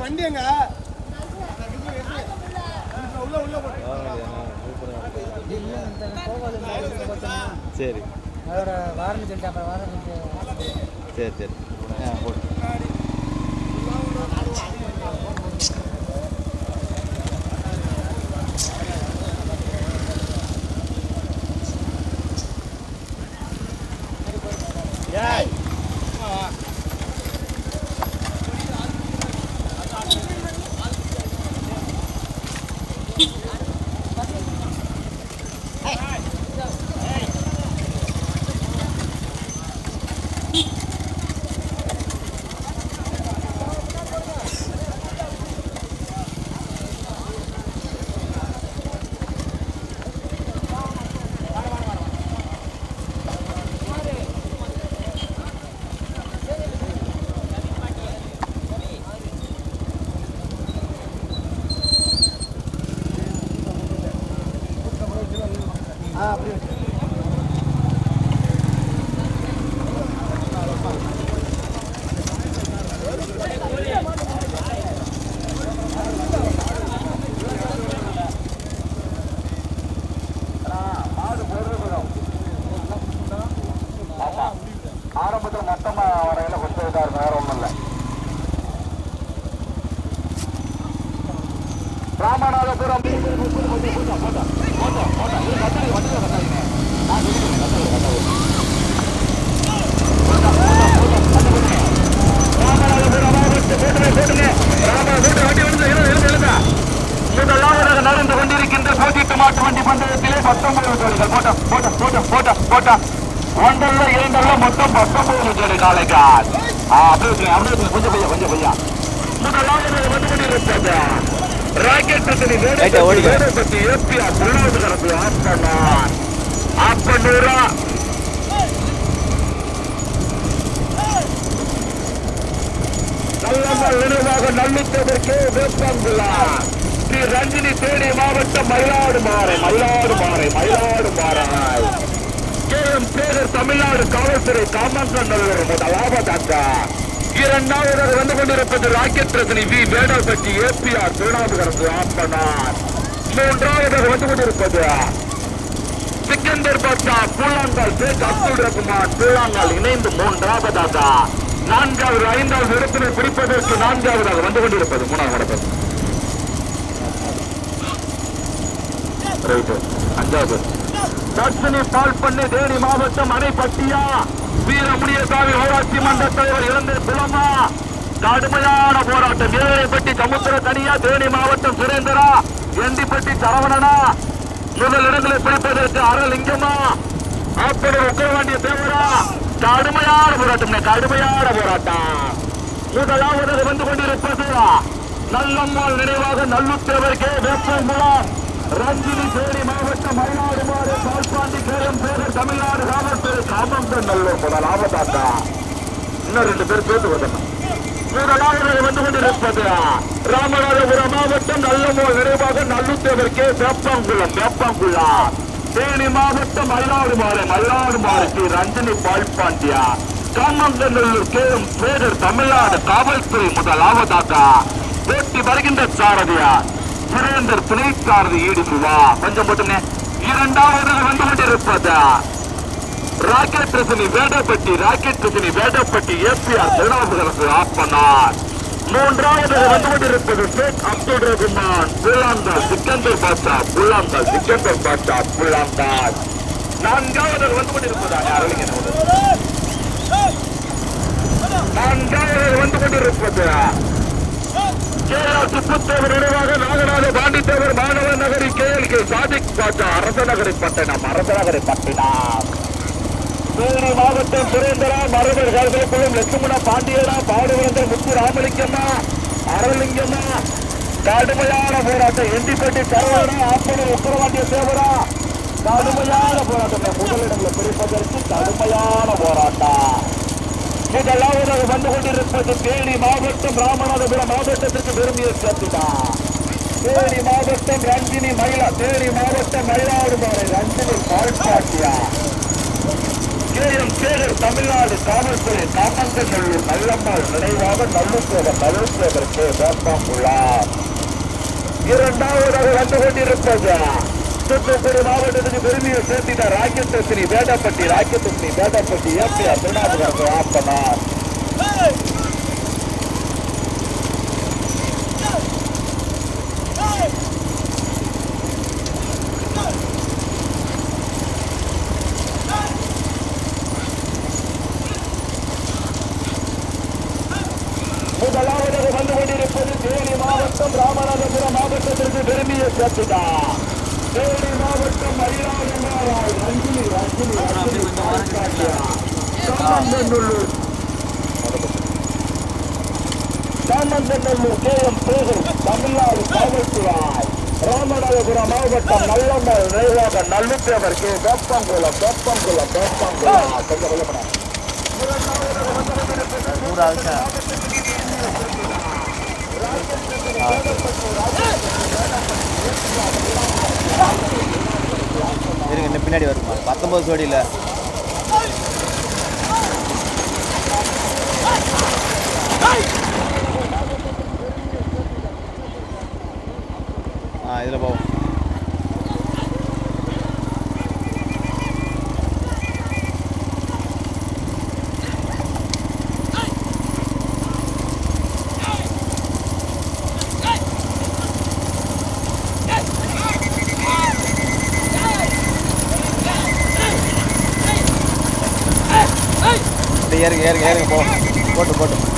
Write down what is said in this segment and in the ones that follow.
வண்டி எங்க உள்ள உள்ள சரி வாரம்னு சொல்லிட்டு அப்புறம் சொல்லிட்டு சரி சரி. ஜோடிகள் போட்ட போட்ட போட்ட போட்ட போட்ட ஒன்றல்ல இரண்டல்ல மொத்தம் பத்தொன்பது ஜோடி காலைக்கால் அப்படியே அப்படியே கொஞ்சம் பையா கொஞ்சம் பையா ராக்கெட் பத்தி நினைவாக ஸ்ரீ ரஞ்சினி தேனி மாவட்டம் Mayiladumparai Mayiladumparai Mayiladumparai K Sekar Tamil Nadu காவல்துறை காமங்கநல்லூர் லாபதாக்கா இரண்டாவதாக வந்து கொண்டிருப்பது rocket ரசனி we. Vedalpatti APR Thirunavukkarasu ஆப்பனார். மூன்றாவதாக வந்து கொண்டிருப்பது சிக்கந்தர் பட்டா பூலாங்கால் ஷேக் அப்துல் ரஹ்மான் பூலாங்கால் இணைந்து மூன்றாவதாக நான்காவது ஐந்தாவது இடத்தினை பிடிப்பதற்கு நான்காவதாக வந்து கொண்டிருப்பது மூணாவது இடத்தில் ரைட்டு அஞ்சாவது. தர்ஷனி பால் பண்ணி தேனி மாவட்டம் அணைப்பட்டியா? வீரமுனியசாமி ஊராட்சி மன்ற தலைவர் இழந்து குலமா கடுமையான போராட்டம். ஏழைப்பட்டி சமுத்திர தனியா தேனி மாவட்டம் சுரேந்திரா? எண்டிப்பட்டி சரவணனா? முதல் இடங்களை பிடிப்பதற்கு அரலிங்கமா அப்படி உக்கரவாண்டிய தேவரா? கடுமையான போராட்டம். கடுமையான போராட்டம். முதலாவது வந்து கொண்டிருப்பது நல்லம்மாள் நினைவாக நல்லுத்தேவர் கே. வேப்பங்குளம். ரஞ்சினி தேனி மாவட்டம் மயிலாடுமாறு பால்பாண்டி கேரம் பேரர் தமிழ்நாடு காவல்துறை காமந்தன் நல்லூர் லாபத்தாத்தா இன்னும் ரெண்டு பேர் பேசு வரணும் முதலாவது வந்து கொண்டிருப்பது ராமநாதபுரம் மாவட்டம் நல்லமோல் நிறைவாக நல்லுத்தேவர் கே. வேப்பாங்குளம் வேப்பாங்குளா தேனி மாவட்டம் மயிலாடுமாறு மயிலாடுமாறு ஸ்ரீ ரஞ்சினி பால்பாண்டியா. காமந்தநல்லூர் கே. எம். பேரர் தமிழ்நாடு காவல்துறை முதலாவதாக போட்டி வருகின்ற சாரதியா சுரேந்தர் துணை ஈடுபுவா கொஞ்சம் போட்டுங்க இரண்டாவது வந்து கொண்டிருப்பதா? Rocket Rajini Vedapatti rocket Rajini Vedapatti APR Thirunavukkarasu ஆப்பனார். மூன்றாவது வந்து கொண்டிருப்பது ஷேக் அப்துல் ரகுமான். புல்லாந்தால் சிக்கந்தர் பாஷா புல்லாந்தால் சிக்கந்தர் பாஷா புல்லாந்தால் நான்காவது வந்து கொண்டிருப்பதா அரளிங்க நான்காவது வந்து கொண்டிருப்பது? கேஆர் சுப்புத்தேவர் நினைவாக நாகநாத பாண்டித்தேவர் மாணவ நகரி கேஎல் கே சாதிக் பாஷா அரச நகரி பட்டினம் அரச நகரி பட்டினம். தேனி மாவட்டம் சுரேந்திரா மரபர் கருதலுக்குள்ளும் லட்சுமண பாண்டியரா பாடுவரந்தர் முத்து ராமலிங்கம்மா அரலிங்கம்மா கடுமையான போராட்டம். எண்டிப்பட்டி சரவணா ஆப்பனர் உக்கரவாண்டிய சேவரா கடுமையான போராட்டம். முதலிடங்களை பிடிப்பதற்கு கடுமையான போராட்டம். முதலாவதாக வந்து கொண்டிருப்பது தேனி மாவட்டம் ராமநாதபுரம் மாவட்டத்திற்கு பெருமையை சேர்த்துதான் தேனி மாவட்டம் ரஞ்சினி மயிலா தேனி மாவட்டம் மயிலாடுதுறை ரஞ்சினி பால்பாட்டியா. கே எம் தமிழ்நாடு காவல்துறை காமந்தநல்லூர் நல்லம்மாள் நினைவாக நல்லுசேகர் நல்லுசேகர் கே. வேப்பாம்புழா இரண்டாவதாக வந்து கொண்டிருப்பது தூத்துக்குடி மாவட்டத்துக்கு பெருமையை சேர்த்திட்ட rocket Sri Vedapatti rocket Sri Vedapatti MPR Thirunellur Samanthanallur K M Perur Tamil Nadu காவல்துறை ராமநாதபுரம் மாவட்டம் நல்லம்பல் நிலையாக நல்லுத்தேவர் கே. வேப்பங்குளம் வேப்பங்குளம் வேப்பங்குளம். கொஞ்சம் கொஞ்சம் இருங்க இன்னும் பின்னாடி வருமா? பத்தொன்பது சோடியில் இதில் போவோம் ஏறுங்க ஏறுங்க ஏறுங்க போ. போட்டு போட்டு.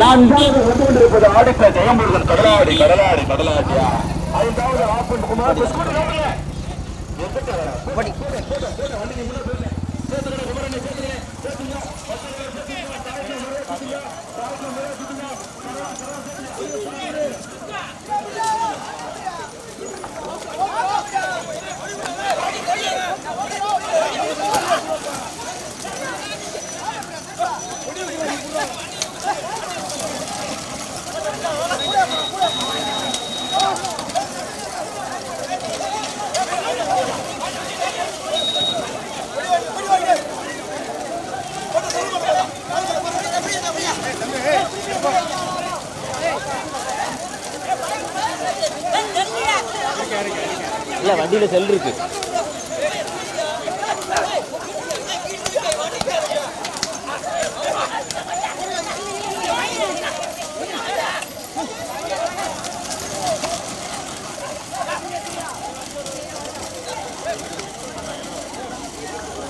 நான்காவது வந்து கொண்டிருப்பது ஆடிப்ப ஜெயமுருகன் கடலாடி கடலாடி கடலாடியா ஐந்தாவது ஆப்பன் குமார்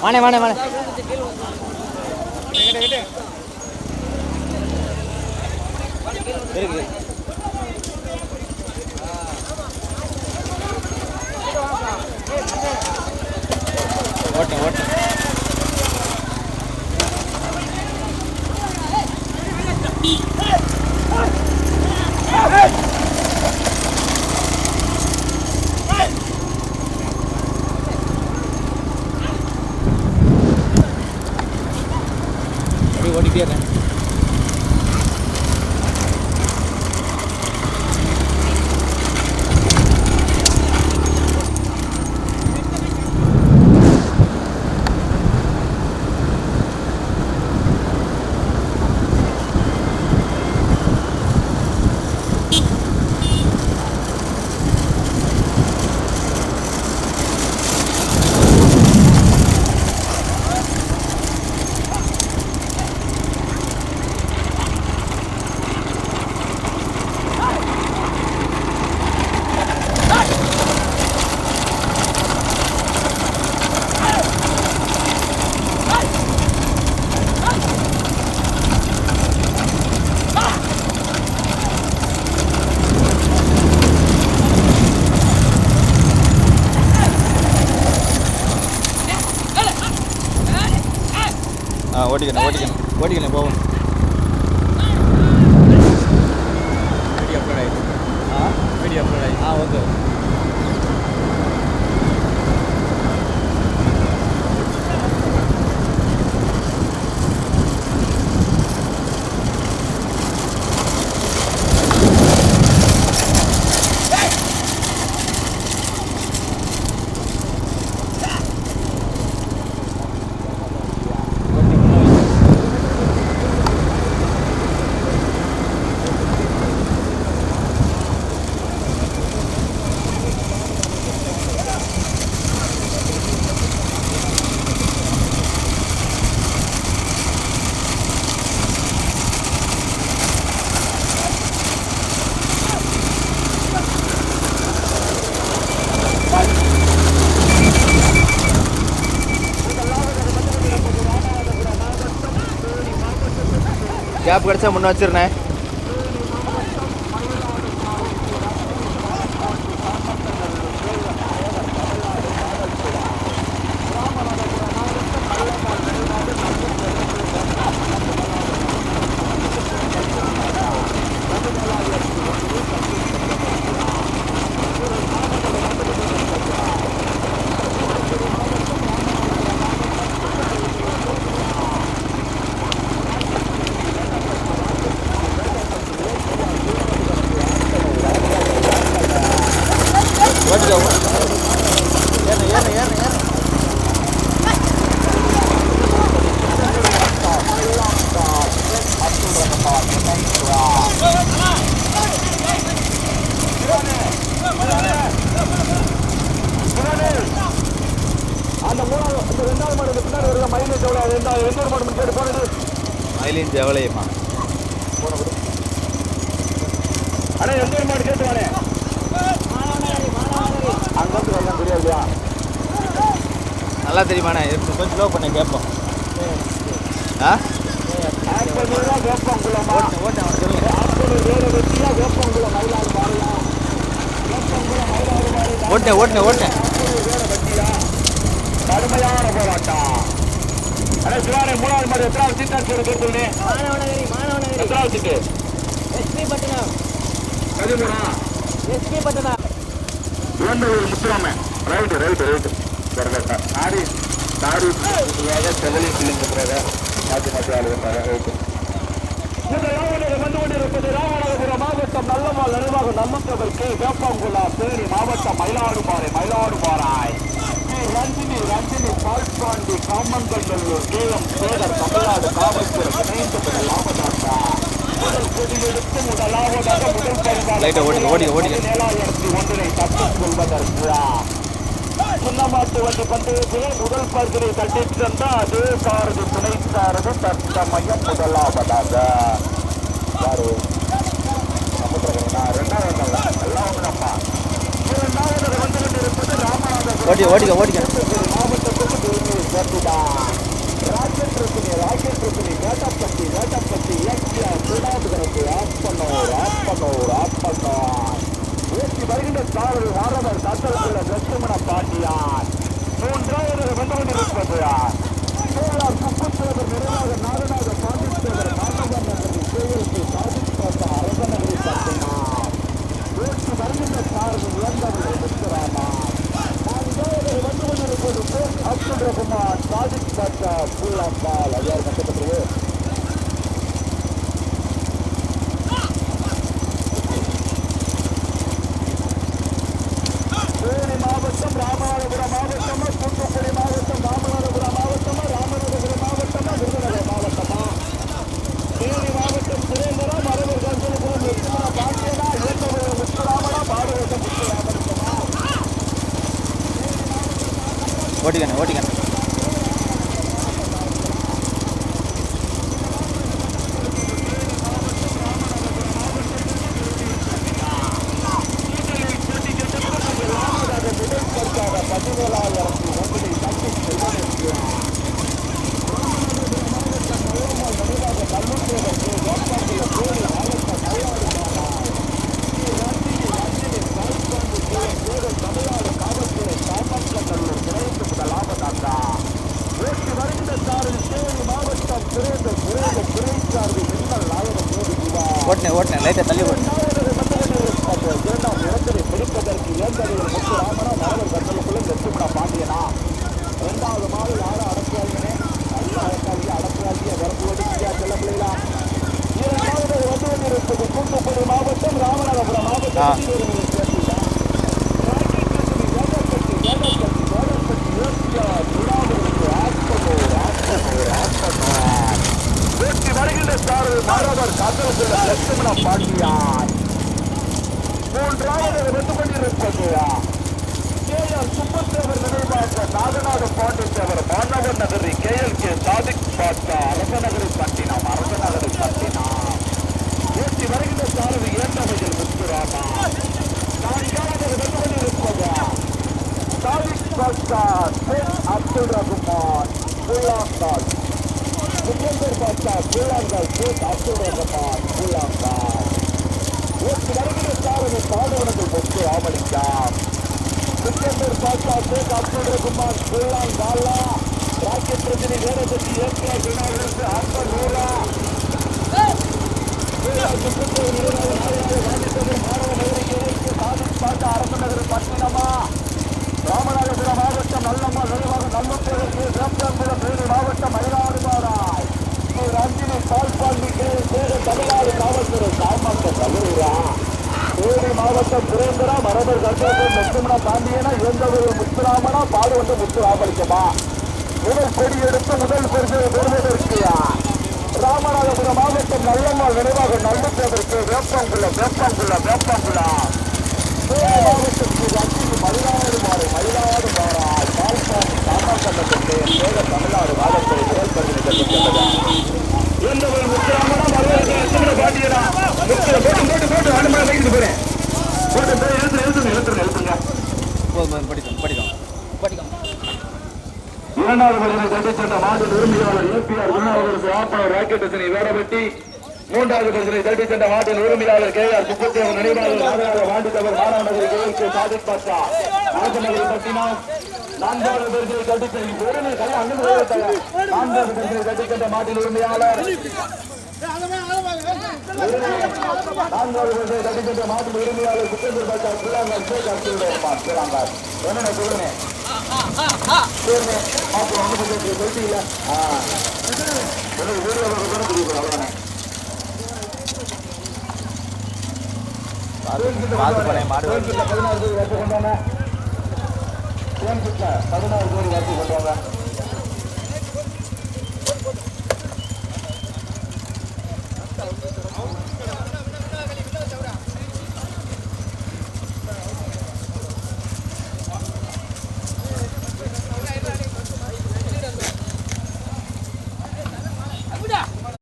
வாணே வாணே வாணே இருக்கு ஓட்ட ஓட்ட Hey! ஓட்டிக்கணும் ஓட்டிக்கணும் ஓட்டிக்கணும் போவோம். கேப் கிடச்சா முன்னே வச்சிருந்தேன். மாறி ஓட்டு ஓட்டு ஓட்டு ஆத்தூர் வீர வெற்றியா கடுமையான போராட்டம். அண்ணே சிவானே மூணாவது மாடு எத்தனாவது சீட்டாச்சு எடுக்கிறதுனே மாணவனகிரி மாணவனகிரி எத்தனாவது சீட்டு எஸ்பி பட்டணம். பதிமூணா எஸ்பி பட்டணம். Ilanthur Muthurama. Right right right. கரெக்டா ஆடி தாடி செவலி கிளிங்கிறத மாற்றி மாற்றி ஆளுகிறாங்க ரைட்டு வந்து கொண்டிருப்பது ராமநாதபுரம் மாவட்டம் நல்லமால் நினைவாக நம்மத்தவர் கே வேப்பங்குளா தேனி மாவட்டம் மயிலாடுபாறை மயிலாடுபாறாய் ரஞ்சினி ரஞ்சினி பால்பாண்டி காமங்கல்லூர் கே எம் சேகர் தமிழ்நாடு காவல்துறை இணைந்து லாபதாசா முதல் கொடியெடுத்து முதலாவதாக முதல் ஓடிக்க. பதினேழாயிரத்தி ஒன்றினை தட்டிக் கொள்வதற்கு. சின்னமாட்டு வண்டி பந்தயத்திலே முதல் பரிசினை தட்டிச் சென்ற அதே சாரதி துணை சாரதி தற்சமயம் முதலாவதாக. யாரு சமுத்திரகரனா ரெண்டாவது எல்லாம் ஒண்ணுதான்ப்பா இரண்டாவது வந்து கொண்டிருப்பது ராமநாதபுரம் ஓடி ஓடிக்க ஓடிக்க மாவட்டத்துக்கு பெருமையை சேர்த்துதான் ராக்கெட் பிரச்சனை ராக்கெட் பிரச்சனை வேட்டப்பட்டி வேட்டப்பட்டி இலக்கிய சுடாதுகளுக்கு ஆப்பனோர் ஆப்பனோர் ஆப்பனோர் ஏற்றி வருகின்ற சாரதி வாரவர் தத்தலுக்குள்ள லட்சுமண பாண்டியார் மூன்றாவது வந்து கொண்டிருப்பது சோழர் குப்பத்தேவர் நிறைவாக நாகநாத பாண்டித்தேவர் மாணவர் நகரில் கோயிலுக்கு சாதிப்பாட்ட அரசநகரி பட்டினார் ஏற்றி வருகின்ற சாரதி உயர்ந்தவர்கள் முத்துராமா நான்காவது வந்து கொண்டிருப்பது போர் அப்துல் ரகுமான் சாதிக் பாட்டா புல்லாப்பால் ஐயாயிரம் கட்டப்பட்டது தேனி மாவட்டம் ராமநாதபுரம் மாவட்டமா தூத்துக்குடி மாவட்டம் ராமநாதபுரம் மாவட்டமா ராமநாதபுரம் மாவட்டமா விருதுநகர் மாவட்டமா தேனி மாவட்டம் சுரேந்திரம் மரபர் கஞ்சலபுரம் லட்சுமண பாண்டியனா இயக்கபுரம் முத்துராமனா பாடுவட்டம் முத்துராமனுக்குமா ஓட்டிக்கண்ணே ஓட்டிக்கண்ணே. ஓட்டினே ஓட்டினே லைட்டை தள்ளி ஓட்டு இரண்டாவது மாடு யாரும் அடக்குவாங்கனே நல்ல அடக்காளிய அடக்குவாளிய வரப்போடியா செல்ல பிள்ளைகளா இரண்டாவது வந்து கொண்டிருப்பது தூத்துக்குடி மாவட்டம் ராமநாதபுரம் ஆ. மாவட்டம் வருகின்ற சாரதி மாணவர் காத்திரத்தில் லட்சுமண பாண்டியார் மூன்றாவது வந்து கொண்டிருப்பது கேஎல் சுப்பத்தேவர் நினைவாக நாகநாத பாண்டித்தேவர் மாணவர் நகரி கேஎல் கே சாதிக் பாட்டா அரசநகரி பட்டினம் அரசநகரி பட்டினம். ஏற்றி வருகின்ற சாரதி ஏற்றவையில் முத்துராமா? நான் காலத்தில் வந்து கொண்டிருப்பது சாதிக் பாட்டா சென் அப்துல் ரகுமான் புல்லாங்கால் முகந்தர் பாட்டா புல்லாங்கால் சென் அப்துல் ரகுமான் புல்லாங்கால் ஏற்றி வருகின்ற சாரதி பாடுவனது முத்து ராமலிங்கம் சிக்கந்தர் பாட்டா ஷேக் அப்துல் ரகுமான் புல்லாங் காலா ராக்கெட் ரஜினி வேடபதி ஏற்கனவே வினாவிற்கு அன்பர் நூறா ராமநாதபுரம் மாவட்டம் நல்லம்மா நினைவாக நல்லுப்பதற்கு வேப்பங்குளம் வேலூர் மாவட்டம் மயிலாடுபாறாய் ரஞ்சினி பால்பாண்டி கே தமிழ்நாடு காவல்துறை சாமாக்க கல்லூரா தேனி மாவட்டம் சுரேந்திரா மரபர் கர்ப்பத்தில் லட்சுமண பாண்டியனா இயந்தவர் முத்துராமனா பாடுவந்த முத்துராமலிங்கமா முதல் கொடி எடுத்து முதல் பரிசு பெறுவதற்கு ராமநாதபுரம் மாவட்டம் நல்லம்மாள் நினைவாக நல்லுப்பதற்கு வேப்பங்குள்ள வேப்பங்குள்ள வேப்பங்குள்ளா தேனி மாவட்டத்திற்கு மயிலாடு மாறு மயிலாடு மாறா பால்பாண்டி சாமாக்கட்டத்திற்கு சேர தமிழ்நாடு காவல்துறை முதல் பரிசு கட்டித்தந்ததா இயந்தவர் முத்துராமனா மரபர் லட்சுமண பாண்டியனா முத்து போட்டு போட்டு போட்டு அனுமதி வைக்கிட்டு போறேன் போட்டு போய் எழுத்துங்க எழுத்துங்க எழுத்துங்க எழுத்துங்க போதும் போதும் படிக்கும் படிக்கும் படிக்கும் இரண்டாவது பரிசனை சென்ற மாட்டின் உரிமையாளர் ஏபிஆர் உண்ணாவிற்கு ஆப்பனர் ராக்கெட் ரசனை வேடப்பட்டி மூன்றாவது பரிசனை தட்டி சென்ற மாட்டின் உரிமையாளர் கே ஆர் சுப்பத்தேவன் நினைவாளர் நாகராஜ வாண்டித்தவர் மாணவநகர் கே கே சாதிக் பாஷா நாகநகர் பட்டினம் நான்காவது பரிசனை தட்டி சென்ற உரிமை நான்காவது பரிசனை தட்டி சென்ற மாட்டின் உரிமையாளர் நான்காவது பரிசனை தட்டி உரிமையாளர் சுப்பேந்தர் பாட்சா பிள்ளாங்கர் ஷேக் அப்துல் பிள்ளாங்கர் என்னென்ன சொல்லுங்க மாப்பிள்ள ஒன்று கொஞ்சம் சொல்லிட்டீங்களா வீடியோ கூட தெரியும் அவ்வளோதானே பதினாறு கோடி வாக்கு கொண்டாங்க பதினாறு கோடி வருஷம் கொண்டாங்க